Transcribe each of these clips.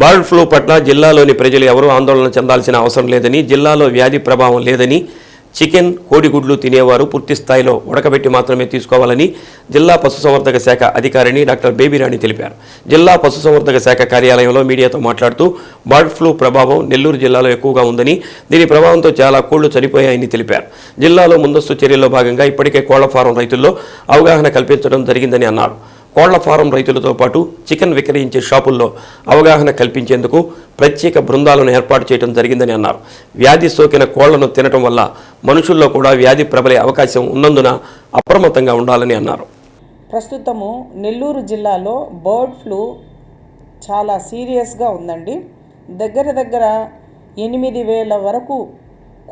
Bird flu పట్ల జిల్లాలోని ప్రజలు ఎవరూ ఆందోళన చెందాల్సిన అవసరం లేదని జిల్లాలో వ్యాధి ప్రభావం లేదని చికెన్ కోడిగుడ్లు తినేవారు పూర్తి స్థాయిలో ఉడకబెట్టి మాత్రమే తీసుకోవాలని జిల్లా పశుసంవర్ధక శాఖ అధికారిని డాక్టర్ బేబీరాణి తెలిపారు. జిల్లా పశుసంవర్ధక శాఖ కార్యాలయంలో మీడియాతో మాట్లాడుతూ బర్డ్ ఫ్లూ ప్రభావం నెల్లూరు జిల్లాలో ఎక్కువగా ఉందని దీని ప్రభావంతో చాలా కోళ్ళు చనిపోయాయని తెలిపారు. జిల్లాలో ముందస్తు చర్యల్లో భాగంగా ఇప్పటికే కోళ్ళ ఫారం రైతుల్లో అవగాహన కల్పించడం జరిగిందని అన్నారు. కోళ్ళ ఫారం రైతులతో పాటు చికెన్ విక్రయించే షాపుల్లో అవగాహన కల్పించేందుకు ప్రత్యేక బృందాలను ఏర్పాటు చేయడం జరిగిందని అన్నారు. వ్యాధి సోకిన కోళ్ళను తినటం వల్ల మనుషుల్లో కూడా వ్యాధి ప్రబలే అవకాశం ఉన్నందున అప్రమత్తంగా ఉండాలని అన్నారు. ప్రస్తుతము నెల్లూరు జిల్లాలో బర్డ్ ఫ్లూ చాలా సీరియస్గా ఉందండి. దగ్గర దగ్గర ఎనిమిది వేల వరకు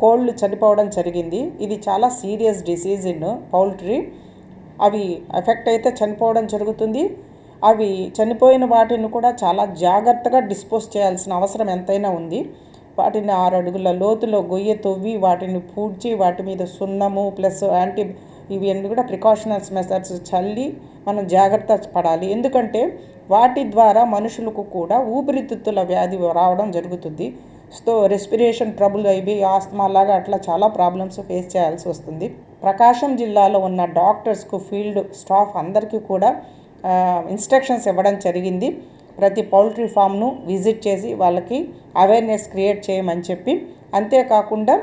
కోళ్ళు చనిపోవడం జరిగింది. ఇది చాలా సీరియస్ డిసీజ్ ఇన్ పౌల్ట్రీ. అవి ఎఫెక్ట్ అయితే చనిపోవడం జరుగుతుంది. అవి చనిపోయిన వాటిని కూడా చాలా జాగ్రత్తగా డిస్పోజ్ చేయాల్సిన అవసరం ఎంతైనా ఉంది. వాటిని ఆరు అడుగుల లోతులో గొయ్య తొవ్వి వాటిని పూడ్చి వాటి మీద సున్నము ప్లస్ యాంటీ ఇవి అన్నీ కూడా ప్రికాషనల్స్ మెథడ్స్ చల్లి మనం జాగ్రత్త పడాలి. ఎందుకంటే వాటి ద్వారా మనుషులకు కూడా ఊపిరితిత్తుల వ్యాధి రావడం జరుగుతుంది. సో రెస్పిరేషన్ ట్రబుల్ అవి ఆస్తమా లాగా అట్లా చాలా ప్రాబ్లమ్స్ ఫేస్ చేయాల్సి వస్తుంది. ప్రకాశం జిల్లాలో ఉన్న డాక్టర్స్కు ఫీల్డ్ స్టాఫ్ అందరికీ కూడా ఇన్స్ట్రక్షన్స్ ఇవ్వడం జరిగింది. ప్రతి పౌల్ట్రీ ఫామ్ను విజిట్ చేసి వాళ్ళకి అవేర్నెస్ క్రియేట్ చేయమని చెప్పి. అంతేకాకుండా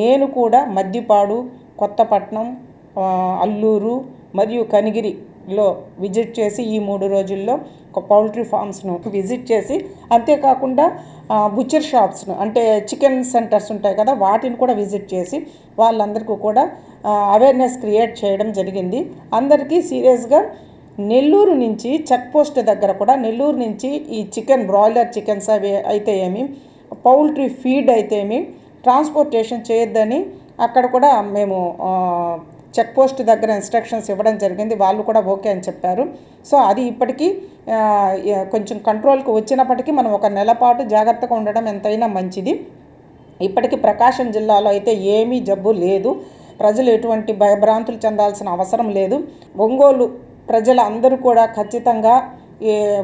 నేను కూడా మద్దిపాడు కొత్తపట్నం అల్లూరు మరియు కనిగిరిలో విజిట్ చేసి ఈ మూడు రోజుల్లో ఒక పౌల్ట్రీ ఫామ్స్ను విజిట్ చేసి అంతేకాకుండా బుచ్చర్ షాప్స్ను అంటే చికెన్ సెంటర్స్ ఉంటాయి కదా వాటిని కూడా విజిట్ చేసి వాళ్ళందరికీ కూడా అవేర్నెస్ క్రియేట్ చేయడం జరిగింది. అందరికీ సీరియస్గా నెల్లూరు నుంచి చెక్ పోస్ట్ దగ్గర కూడా నెల్లూరు నుంచి ఈ చికెన్ బ్రాయిలర్ చికెన్స్ అవి అయితే ఏమి పౌల్ట్రీ ఫీడ్ అయితే ఏమి ట్రాన్స్పోర్టేషన్ చేయొద్దని అక్కడ కూడా మేము చెక్ పోస్ట్ దగ్గర ఇన్స్ట్రక్షన్స్ ఇవ్వడం జరిగింది. వాళ్ళు కూడా ఓకే అని చెప్పారు. సో అది ఇప్పటికీ కొంచెం కంట్రోల్కి వచ్చినప్పటికీ మనం ఒక నెల పాటు జాగ్రత్తగా ఉండడం ఎంతైనా మంచిది. ఇప్పటికీ ప్రకాశం జిల్లాలో అయితే ఏమీ జబ్బు లేదు. ప్రజలు ఎటువంటి భయభ్రాంతులు చెందాల్సిన అవసరం లేదు. ఒంగోలు ప్రజలందరూ కూడా ఖచ్చితంగా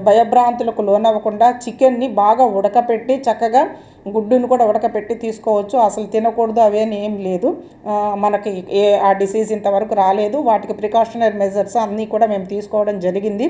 భయభ్రాంతులకు లోనవ్వకుండా చికెన్ని బాగా ఉడకపెట్టి చక్కగా గుడ్డును కూడా ఉడకపెట్టి తీసుకోవచ్చు. అసలు తినకూడదు అవేని ఏం లేదు. మనకి ఏ ఆ డిసీజ్ ఇంతవరకు రాలేదు. వాటికి ప్రికాషనరీ మెజర్స్ అన్నీ కూడా మేము తీసుకోవడం జరిగింది.